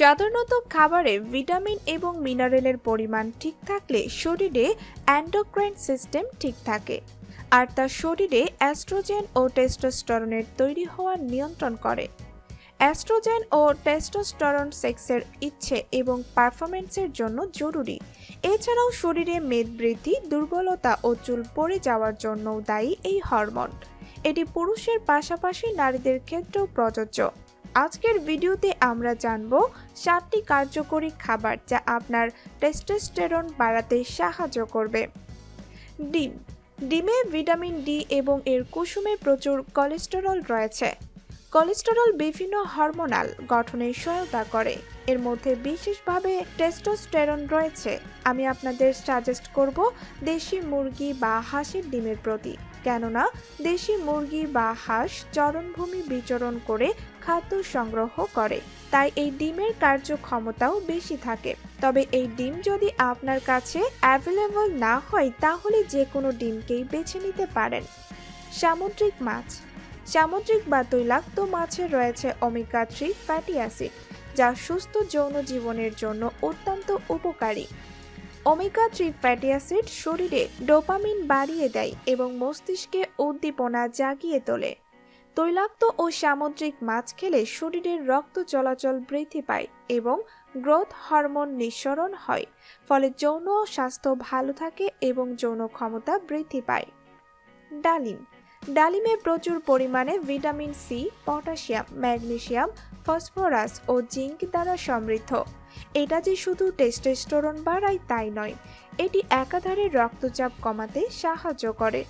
সাধারণত খাবারে ভিটামিন এবং মিনারেলের পরিমাণ ঠিক থাকলে শরীরে অ্যান্ডোক্রাইন সিস্টেম ঠিক থাকে। আর তা শরীরে অ্যাস্ট্রোজেন ও টেস্টোস্টেরনের তৈরি হওয়া নিয়ন্ত্রণ করে। অ্যাস্ট্রোজেন ও টেস্টোস্টেরন সেক্সের ইচ্ছে এবং পারফরমেন্সের জন্য জরুরি। এছাড়াও শরীরে মেদ বৃদ্ধি, দুর্বলতা ও চুল পড়ে যাওয়ার জন্যও দায়ী এই হরমোন। এটি পুরুষের পাশাপাশি নারীদের ক্ষেত্রেও প্রযোজ্য। আজকের ভিডিওতে আমরা জানব সাতটি কার্যকরী খাবার যা আপনার টেস্টোস্টেরন বাড়াতে সাহায্য করবে। ডিম। ডিমে ভিটামিন ডি এবং এর কুসুমে প্রচুর কোলেস্টেরল রয়েছে। কোলেস্টেরল বিভিন্ন হরমোনাল গঠনে সহায়তা করে। এর মধ্যে বিশেষভাবে টেস্টোস্টেরন রয়েছে। আমি আপনাদের সাজেস্ট করব দেশি মুরগি বা হাঁসের ডিমের প্রতি। কেননা দেশি মুরগি বা হাঁস চরণভূমি বিচরণ করে খাদ্য সংগ্রহ করে। তাই এই ডিমের কার্যক্ষমতাও বেশি থাকে। তবে এই ডিম যদি আপনার কাছে অ্যাভেলেবল না হয়, তাহলে যে কোনো ডিমকেই বেছে নিতে পারেন। সামুদ্রিক মাছ সামুদ্রিক বা তৈলাক্ত মাছে রয়েছে ওমেগা থ্রি ফ্যাটি অ্যাসিড, যা সুস্থ যৌন জীবনের জন্য অত্যন্ত উপকারী। ওমেগা থ্রি ফ্যাটি অ্যাসিড শরীরে ডোপামিন বাড়িয়ে দেয় এবং মস্তিষ্কে উদ্দীপনা জাগিয়ে তোলে। তৈলাক্ত ও সামুদ্রিক মাছ খেলে শরীরের রক্ত চলাচল বৃদ্ধি পায় এবং গ্রোথ হরমোন নিঃসরণ হয়, ফলে যৌন স্বাস্থ্য ভালো থাকে এবং যৌন ক্ষমতা বৃদ্ধি পায়। ডালিম ডালিমে প্রচুর পরিমাণে vitamin C, potassium magnesium phosphorus ও জিঙ্ক দ্বারা সমৃদ্ধ। এটা যে শুধু টেস্টোস্টেরন বাড়ায় তাই নয়, এটি একাধারে রক্তচাপ কমাতে সাহায্য করে।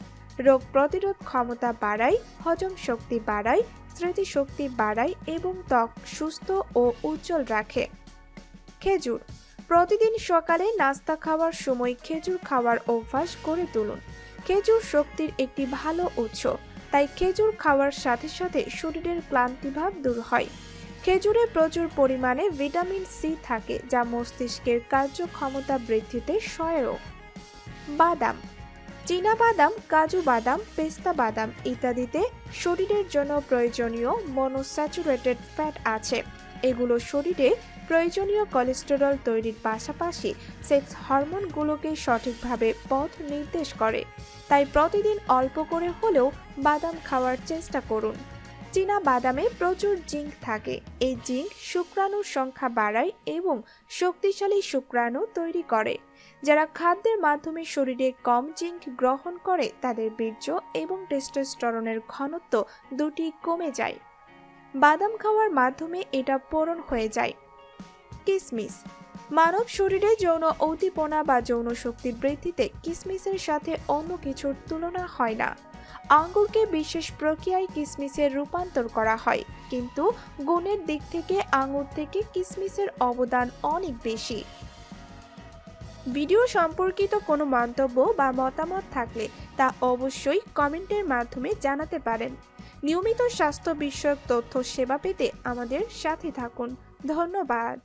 রোগ প্রতিরোধ ক্ষমতা বাড়ায়, হজম শক্তি বাড়ায়, স্মৃতিশক্তি বাড়ায় এবং ত্বক সুস্থ ও উজ্জ্বল রাখে। খেজুর, প্রতিদিন সকালে নাস্তা খাওয়ার সময় খেজুর খাওয়ার অভ্যাস করে তুলুন। খেজুর শক্তির একটি ভালো উৎস, তাই খেজুর খাওয়ার সাথে সাথে শরীরের ক্লান্তিভাব দূর হয়। খেজুরে প্রচুর পরিমাণে ভিটামিন সি থাকে, যা মস্তিষ্কের কার্যক্ষমতা বৃদ্ধিতে সহায়ক। বাদাম, চীনা বাদাম, কাজু বাদাম, পেস্তা বাদাম ইত্যাদিতে শরীরের জন্য প্রয়োজনীয় মনোস্যাচুরেটেড ফ্যাট আছে। এগুলো শরীরে প্রয়োজনীয় কোলেস্টেরল তৈরির পাশাপাশি সেক্স হরমোনগুলোকে সঠিকভাবে পথ নির্দেশ করে। তাই প্রতিদিন অল্প করে হলেও বাদাম খাওয়ার চেষ্টা করুন। চীনা বাদামে প্রচুর জিঙ্ক থাকে। এই জিঙ্ক শুক্রাণুর সংখ্যা বাড়ায় এবং শক্তিশালী শুক্রাণু তৈরি করে, যারা খাদ্যের মাধ্যমে শরীরে কম জিঙ্ক গ্রহণ করে তাদের বীর্য এবং টেস্টোস্টেরনের ঘনত্ব দুটি কমে যায়। বাদাম খাওয়ার মাধ্যমে এটা পূরণ হয়ে যায়। কিসমিস। মানব শরীরে যৌন উদ্দীপনা বা যৌন শক্তি বৃদ্ধিতে কিসমিসের সাথে অন্য কিছুর তুলনা হয় না। আঙ্গুরকে বিশেষ প্রক্রিয়ায় কিসমিসের রূপান্তর করা হয়, কিন্তু গুণের দিক থেকে আঙ্গুর থেকে কিসমিসের অবদান অনেক বেশি। ভিডিও সম্পর্কিত কোনো মন্তব্য বা মতামত থাকলে তা অবশ্যই কমেন্টের মাধ্যমে জানাতে পারেন। নিয়মিত স্বাস্থ্য বিষয়ক তথ্য সেবা পেতে আমাদের সাথে থাকুন। ধন্যবাদ।